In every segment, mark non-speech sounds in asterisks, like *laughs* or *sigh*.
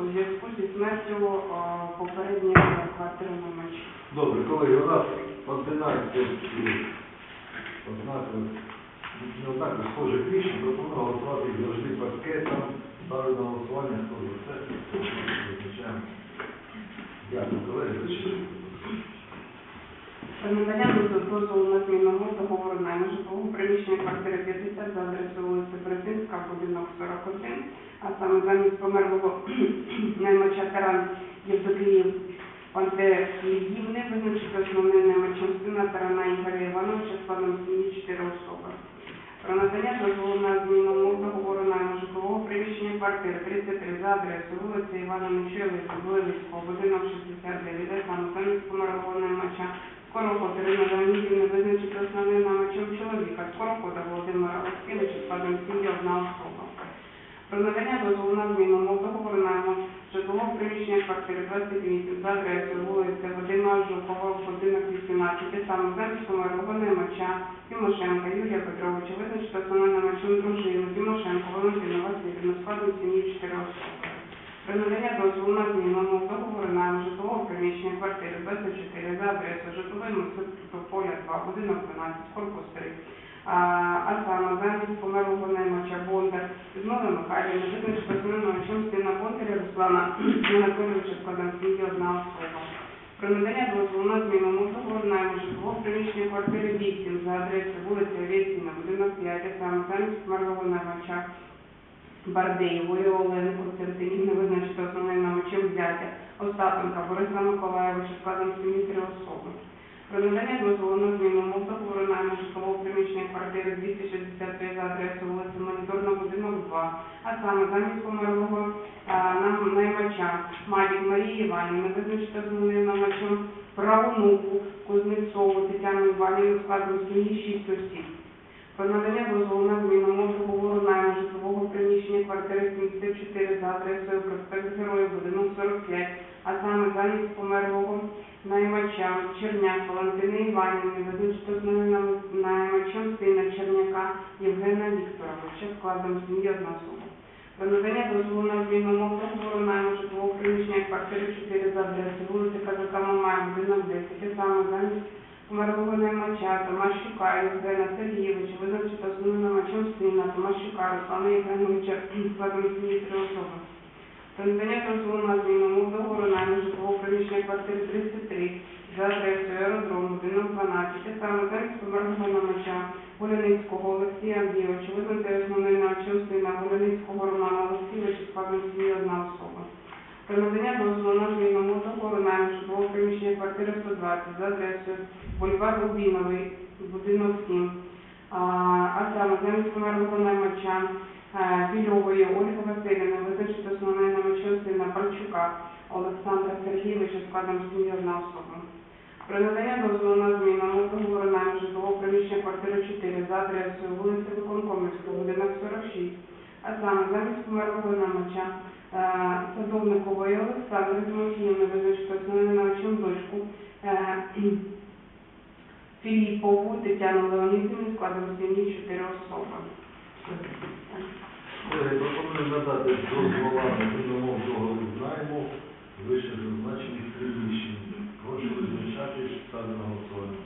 у зв'язку зі смертю е, попередньої квартири номер 6. Добре, колеги, у нас 11 однакових, однакових схожих рішень, пропоную голосувати завжди пакетом. Ставлю на голосування, хто за. Визначаємо. Дякую, колеги. Про надання дозволу на зміну договору найму житлового приміщення квартири 50 за адресою вулиця Березинська, будинок 41, а саме замість померлого *clears throat* наймача Таран Євдокиїв Пантеліївни визначити основним наймачем сина Тарана Ігоря Івановича складом сім'ї 4 особи. Про надання дозволу на зміну договору найму житлового приміщення квартири 33 за адресою вулиця Івана Нечуєвича, Вилицького, будинок 69, а саме замість померлого наймача Скороход Ірина Леонідівна визначити основним намачем чоловіка Скорохода Володимира Олексійовича складом сім'ї одна особа. Про надання дозволу на зміну умов договору найму житлового приміщення квартири 28 за адресою вулиця Вадима Жукова, будинок 18, саме замість померлого наймача Тимошенка Юрія Петровича визначити основним намачем дружину Тимошенко Валентину Васильівну складом сім'ї 4 особи. Про надання дозволу на зміну договору на житлового приміщення квартири 24 за адресою житловий масив поля 2, будинок 12, корпус 3. А, а саме замість померлого наймача Бондар Людмила Михайлівна основним наймачем сина Бондаря Руслана Анатолійовича складом сім'ї одна особа. Про надання дозволу на зміну договору найму житлового приміщення квартири 8 за адресою вулиця Овєцькіна, будинок 5, а саме замість померлого наймача Бардеєвої Олени Константинівни визначити основним намочем зятя Остапенка Бориса Миколаєвича складом сім'ї три особи. Про надання дозволу на зміну умов договору найму житлового приміщення квартири 263 за адресою вулиця Моніторна, будинок 2, а саме замість померлого наймача Мавік Марії Іванівни визначити основним намочем правонуку Кузнецову Тетяну Іванівну складом сім'ї 6 осіб. Про надання дозволу на зміну умов договору найму житлового приміщення квартири 74 за адресою проспект Героїв, будинок 45, а саме замість померлого наймача Черняк Валентини Іванівни, визначити основним наймачем сина Черняка Євгена Вікторовича складом сім'ї одна особа. Про надання дозволу на зміну умов договору найму житлового приміщення квартири 4 за адресою вулиця Казака Мамая, будинок 10, а саме замість Померлого наймача Томашчука Євгена Сергійовича визначити основним наймачем сина Томашчука Руслана Євгеновича складом сім'ї особи. Про надання дозволу на зміну умов договору житлового приміщення квартири 33 за адресою аеродром, будинок 12, а саме замість померлого наймача Гуляницького Олексія Андрійовича визнати основним наймачем сина Гуляницького Романа Олексійовича складом сім'ї одна особа. Про дозволу на зміну умов договору найму житлового приміщення квартири 120 за адресою бульвар Рубіновий, будинок 7. А, а саме замість померлого наймача е, Більової Ольги Васильівни визначити основним наймачем сина Парчука Олександра Сергійовича складом сім'ї одна особа. Про надання дозволу на зміну договору найму житлового приміщення квартири 4 за адресою вулиця Виконкомівська, будинок 46. А саме замість померлого наймача е, Садовникової Олександри Тимофіївни визначити основним наймачем дочку Філіпову Тетяну Леонідівну складом сім'ї 4 особи. Пропоную надати дозвола на зміну договору найму вище зазначених приміщень. Прошу визначатись, ставлю на голосування.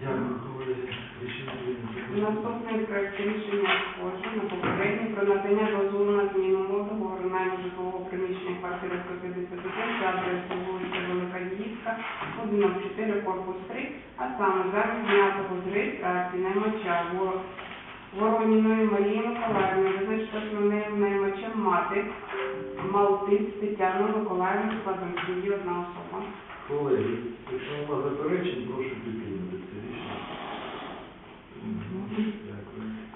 Дякую, колеги. Наступний проект рішення схоже на попередній про надання дозволу на зміну договору найму житлового приміщення квартири 151 за адресою вулиця Велика Їдівська, будинок 4, корпус 3, а саме замість знятого з реєстрації наймача Воро- Вороніної Марії Миколаївни визначити основним наймачем мати Малтиць Тетяну Миколаївну складом сім'ї одна особа. Колеги, якщо нема заперечень, прошу. Дякую.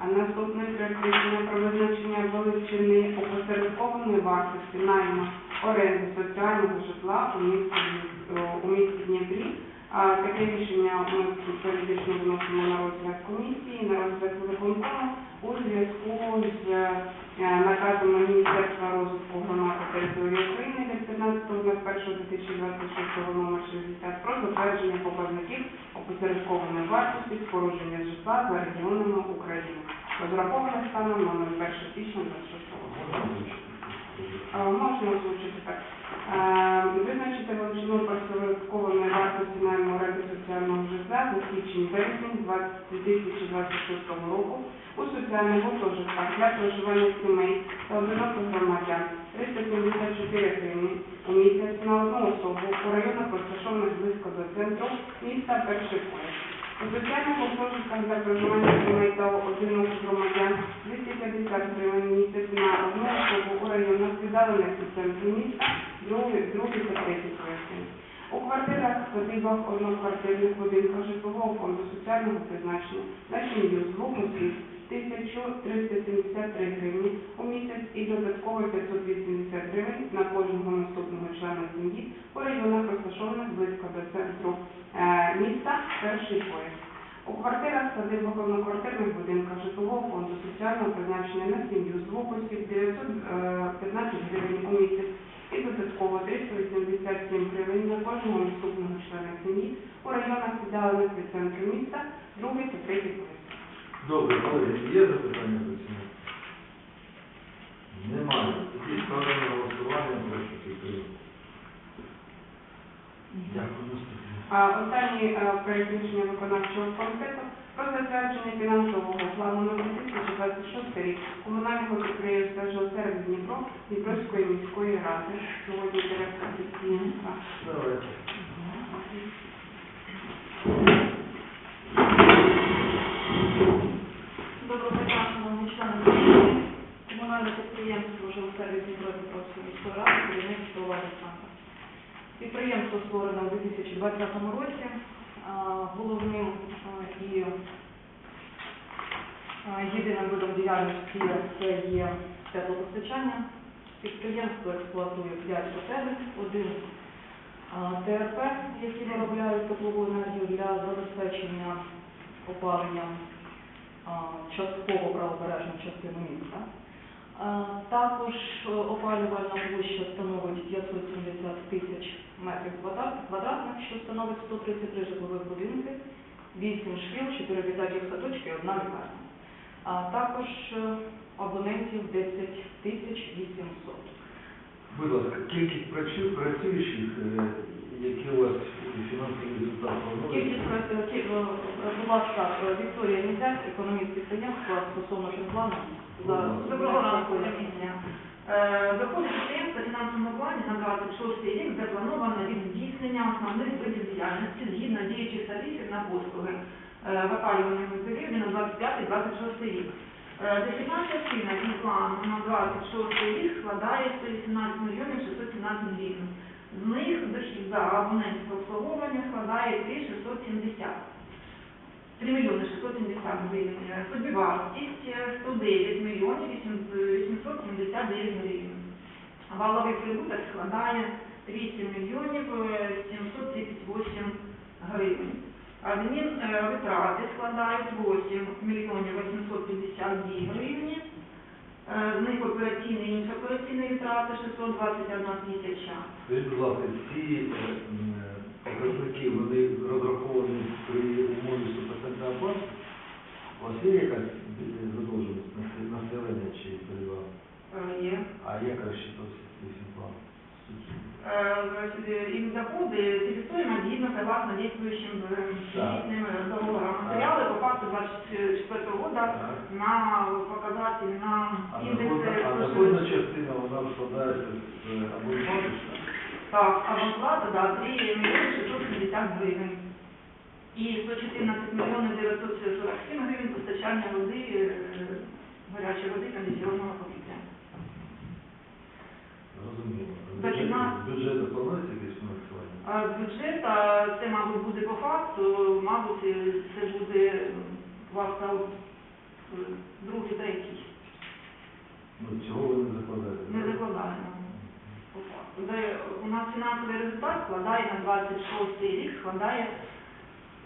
А наступний проект рішення про визначення величини опосередкованої вартості найму оренди соціального житла у місті, у місті Дніпрі. А таке рішення ми періодично вносимо на розгляд комісії, на розгляд виконкому у зв'язку з е, наказом Міністерства розвитку громад та території України від 15.01.2026 номер 60 про затвердження показників опосередкованої вартості спорудження житла за регіонами України. Розраховане станом номер 1 січня 26 року. Можна озвучити так. Визначити величину просовикованої вартості найму оренди соціального житла за січень-березень 2026 року у соціальних гуртожитках для проживання сімей та одиноких громадян 374 гривні у місяць на одну особу у районах розташованих близько до центру міста Перший пояс. У соціальних гуртожитках для проживання сімей та одиноких громадян 250 гривень місяць на одну районах віддалених міста, другий, другий та третій пояснень. У квартирах, садибах, одноквартирних будинках житлового фонду соціального призначення на сім'ю з двох осіб 1373 гривні у місяць і додатково 580 гривень на кожного наступного члена сім'ї у районах, розташованих близько до центру е, міста перший пояс. У квартирах, садибок одноквартирних будинках житлового фонду соціального призначення на сім'ю з двох осіб 915 гривень у місяць і додатково 387 гривень на кожного наступного члена сім'ї у районах віддалених від центру міста, другий та третій поверх. Добре, колеги, є запитання до цього? Немає. Тоді ставлю на голосування, прошу підтримати. Дякую, наступне. А Останній е, проект рішення виконавчого комітету про затвердження фінансового плану на 2026 рік комунального підприємства «Жилсервіс Дніпро» Дніпровської міської ради. Сьогодні директор підприємства. Доброго дня, шановні члени комісії. Комунальне підприємство «Жилсервіс Дніпро Дніпровської міської ради» керівництво Олександра. Підприємство створено у 2020 році. Головним і єдиним видом діяльності це є теплопостачання. Підприємство експлуатує 5 готелів, один ТРП, які виробляють теплову енергію для забезпечення опаленням частково правобережну частину міста. А, Також е, опалювальна площа становить 570 тисяч метрів квадратних, що становить 133 житлових будинки, 8 шкіл, 4 дитячих садочки і одна лікарня. А також е, абонентів 10 тисяч 800. Будь ласка, кількість працюючих, е, які у вас фінансовий результат Кількість е, е, будь ласка, е, Вікторія Мізяк, економіст підприємства стосовно фінплану. За Доброго ранку, комісія. Е, Доходи підприємства фінансовому плані на 26 рік заплановано від здійснення основних видів діяльності згідно діючих тарифів на послуги е, в опалювальному періоді на 25-26 рік. Е, Дохідна частина від плану на 26 рік складає 118 мільйонів 617 гривень. З них дохід за абонентське обслуговування складає 3 670. 3 мільйони 670 гривень. Е, Собівартість е, 109 мільйонів 879 гривень. Валовий прибуток складає 8 мільйонів е, 738 гривень. Адмін е, складають 8 мільйонів 852 гривні. Е, З них операційні і інші операційні витрати 621 тисяча. Скажіть, будь ласка, ці е, м, е, показники, вони розраховані при умові 100% оплати? У вас є якась е, задовженість насе- населення чи перевага? Е, Є. А як розчитався цей фінплан? Э, их доходы дебитуемо згідно согласно действующим э, Так. кредитным э, договорам. Материалы по факту 24 года Так. на показатели, на А индексы. доходна, а доходна частина вона складається з е, абонплати? ж, Так? Абонплата, да, 3 миллиона 670 гривен. И 114 миллионов 947 гривен постачання води, э, гарячої води, кондиціонного повітря. Зрозуміло. Дохідна- З бюджету планується якесь фінансування? А з бюджету це, мабуть, буде по факту, мабуть, е, це буде м, власне е, другий, третій. Ну, цього ви не закладаєте? Не закладаємо у нас фінансовий результат складає на 26 рік, складає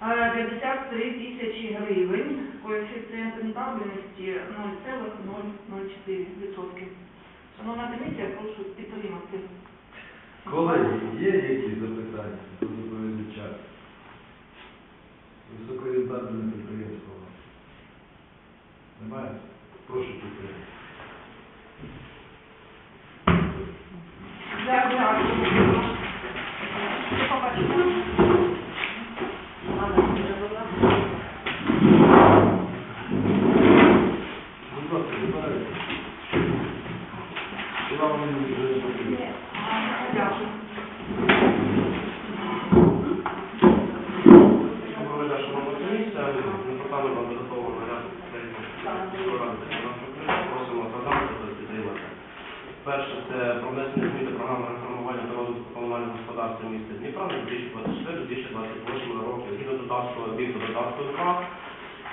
е, 53 тисячі гривень. Коефіцієнт рентабельності 0,004%. Шановна комісія, прошу підтримати. Колеги, є якісь запитання до доповідача? Високорентабельне підприємство. Немає? Прошу підтримати. That's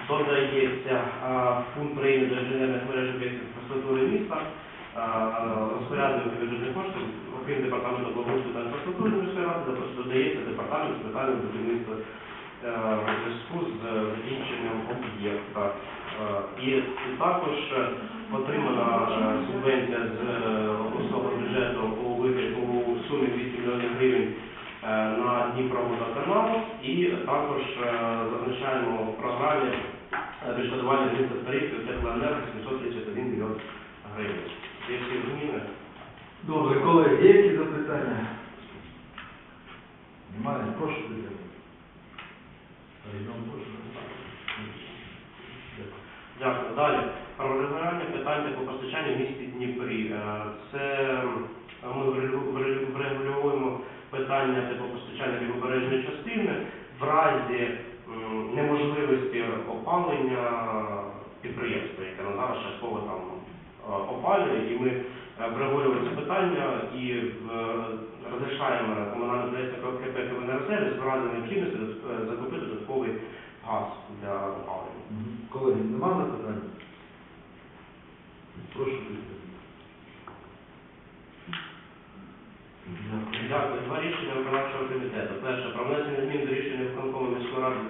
додається пункт прийняти до інженерних мереж об'єктів інфраструктури міста. А, Розпорядник бюджетних коштів, окрім департаменту благоустрою та інфраструктури міської ради, додається департамент з питань будівництва е, зв'язку з закінченням об'єкта. Е, І також е, отримана е, субвенція з е, обласного бюджету у сумі 200 мільйонів гривень е, на Дніпроводоканал і також е, зазначаємо в програмі е, відшкодування різних тарифів теплоенерго 731 мільйон гривень. Є всі зміни. Добре, колеги, є які запитання? Немає, прошу прошу. Дякую. Далі. Про врегулювання питань теплопостачання в місті Дніпрі. Е, Це е, ми врегулю- врегулю- врегулюємо питання теплопостачання лівобережної частини в разі неможливості опалення підприємства, яке на зараз частково там е, опалює, і ми е, врегулюємо це питання і е, розрішаємо комунальне підприємство КП «Київенерсервіс» в разі необхідності закупити додатковий газ для опалення. Колеги, нема запитань? Прошу підтримати. Дякую. Два рішення виконавчого комітету. Перше, про внесення змін до рішення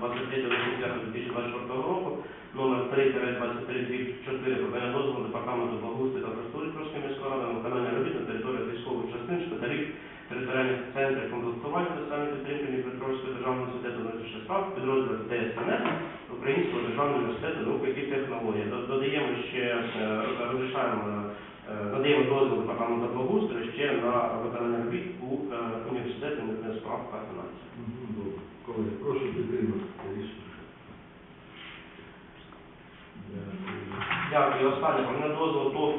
23.10.2024 року номер 3 2334 ПБН департаменту благоустрою та просторівської міської ради на виконання робіт на території військових частин, шпиталів, територіальних центрів комплектування соціальної підтримки Дніпропетровського державного університету номер 16 підрозділів ДСНС Українського державного університету науки і технологій. Додаємо ще е, розрішаємо е, надаємо дозвіл департаменту благоустрою ще на виконання робіт у е, університеті справ та фінансів. Колеги, прошу підтримати це рішення. Дякую. Останнє про дозволу ТОВ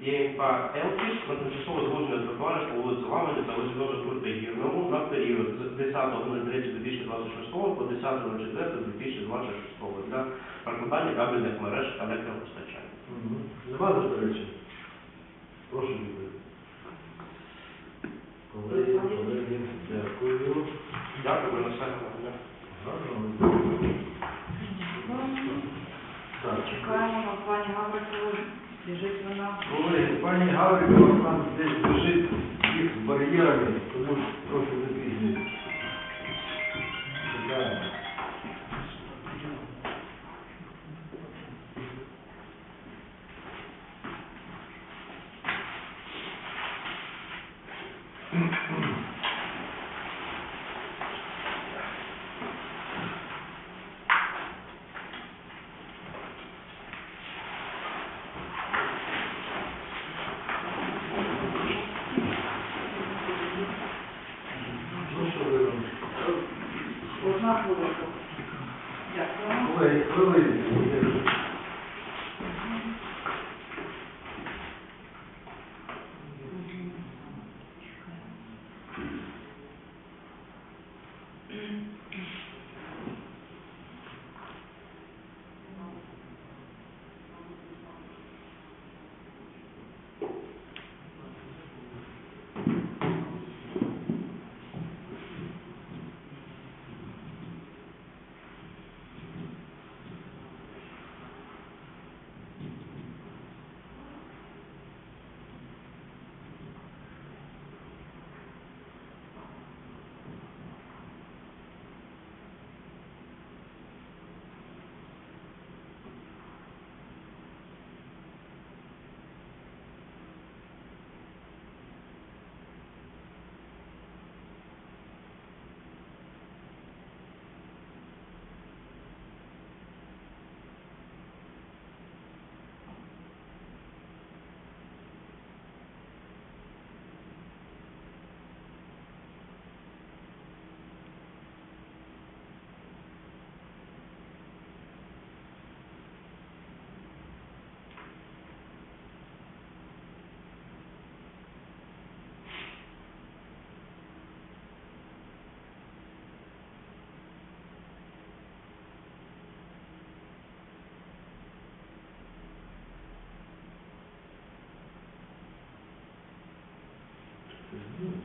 ЄМП «Елфіш» на тимчасове звуження тротуарів по вулиці Ламані та Лозівного Туртигірному на період з 10.03.2026 по 10.04.2026 для прокладання кабельних мереж електропостачання. Мгм. Нема заперечень? Прошу підтримати. Колеги, колеги, дякую. Дякую, на how it Хвилинка. Дякую. for you.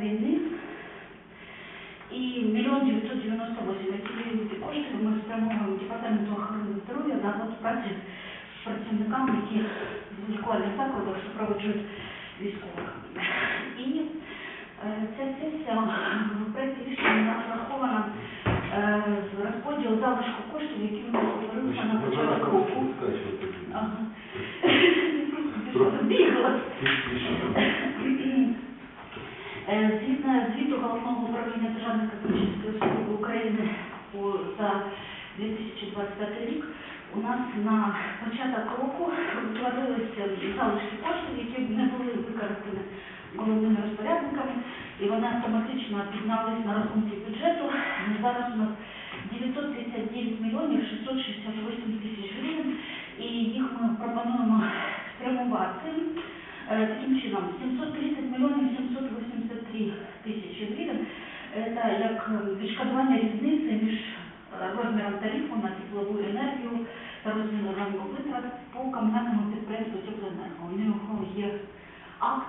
Війни. І мільйон 998 які кошти ми спрямовуємо департаменту охорони здоров'я на оплату праці з працівниками, які в лікувальних закладах супроводжують військових. І е, ця сесія в проєкті рішення врахована е, розподіл залишку коштів, які у нас говорилися на початку року. там *laughs* Згідно звіту Головного управління Державної космічної служби України у- за 2025 рік, у нас на початок року утворилися залишки коштів, які не були використані головними розпорядниками, і вони автоматично піднялись на рахунки бюджету. Зараз у нас 959 мільйонів 668 тисяч гривень, і їх ми пропонуємо спрямувати е, таким чином 730 мільйонів 783 тисячі гривень. Це як е, відшкодування різниці між е, розміром тарифу на теплову енергію та розміром витрат по комунальному підприємству теплоенерго. У нього є акт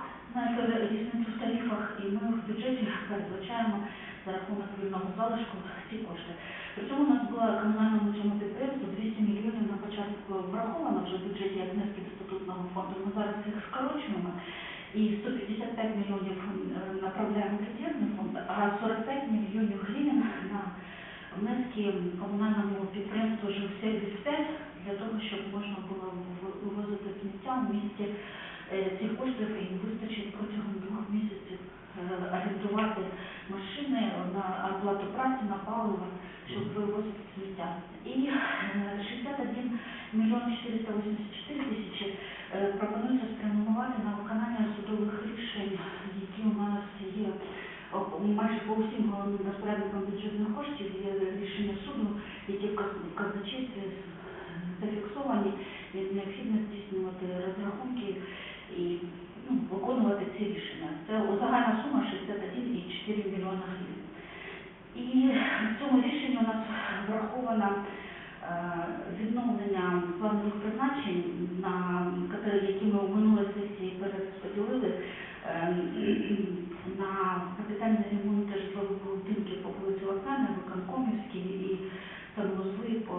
цю різницю в тарифах, і ми в бюджеті передбачаємо за рахунок вільного залишку ці кошти. При цьому у нас було комунальному цьому підприємству 200 мільйонів на початку враховано вже в бюджеті як внески до статутного фонду. Ми зараз їх скорочуємо і 155 мільйонів е, направляємо в резервний фонд, а 45 мільйонів гривень на внески комунальному підприємству «Жилсервіс 5» для того, щоб можна було вивозити сміття в місті. Е, Цих коштів їм вистачить протягом двох місяців е, орендувати машини на оплату праці, на паливо, щоб вивозити сміття. І е, 61 мільйон 484 тисячі е, пропонується спрямувати на виконання судових рішень, які у нас є майже по усім головним розпорядникам бюджетних коштів є рішення суду, які в каз- в казначействі з- зафіксовані, і необхідно здійснювати розрахунки і ну, виконувати ці рішення. Це загальна сума 61,4 мільйона гривень. І в цьому рішенні у нас враховано е, відновлення планових призначень, на які ми в минулій сесії перерозподілили е, *clears throat* на капітальний ремонт житлових будинків по вулиці Локальна, Виконкомівській і санвузли по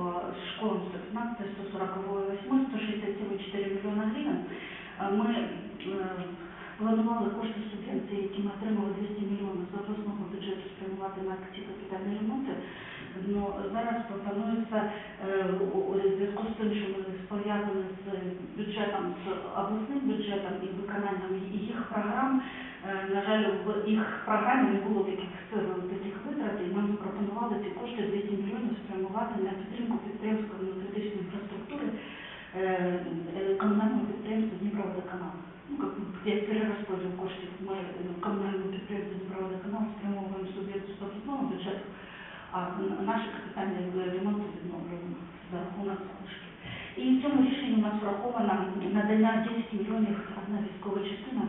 школам 115, 148, 167,4 мільйона гривень. Е, Ми е, планували кошти субвенції, які ми отримали 200 мільйонів з обласного бюджету спрямувати на ці капітальні ремонти. Ну, зараз пропонується е, у- зв'язку з тим, що ми пов'язані з бюджетом, з обласним бюджетом і виконанням їх програм. Е, На жаль, в їх програмі не було таких таких витрат, і нам запропонували ці кошти 200 мільйонів спрямувати на підтримку підприємської критичної інфраструктури е, е, комунального підприємства Дніпроводоканал. Ну, як перерозподіл коштів ми е, комунальному підприємству Дніпроводоканал спрямовуємо суб'єкту з обласного бюджету, а н- наші капітальні ремонти відновлюємо за рахунок залишків. І у нас враховано надання 10 мільйонів одна військова частина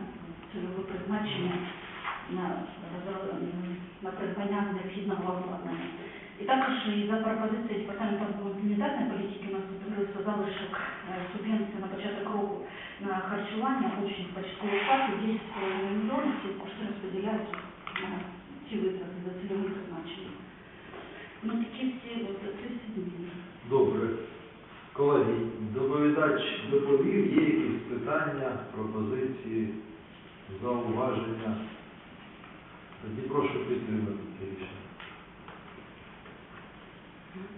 цільове призначення на, на придбання необхідного обладнання. І також за пропозицією департаменту гуманітарної політики у нас утворився залишок е, субвенції на початок року на харчування учнів початкових класів 10,5 мільйонів. Ці кошти розподіляються на ці витрати за цільовим призначенням. Ну такі всі, от це всі зміни. Добре. Колеги, доповідач доповів, є якісь питання, пропозиції, зауваження. Тоді прошу підтримати це рішення.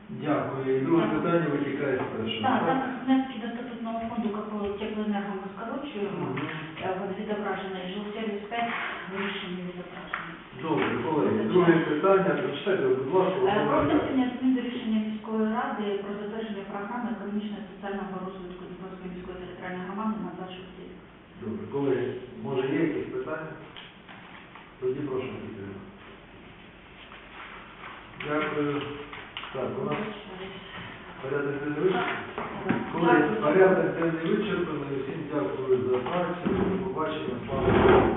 Дякую. І друге питання витікає з першого. Так, так, внески до статутного фонду теплоенерго ми скорочуємо. Е, От відображено, і жилсервіс 5 вирішення відображено. Добре, колеги, друге питання, прочитайте, будь ласка, Е, Про внесення змін до рішення міської ради про затвердження програми економічного і соціального розвитку Дніпровської міської територіальної громади на 26 рік. Добре, колеги, може є якісь питання? Тоді прошу підтримати. Дякую. Так, у нас порядок денний вичерпаний. Колеги, порядок денний вичерпаний. Всім дякую за працю. До побачення. Слава.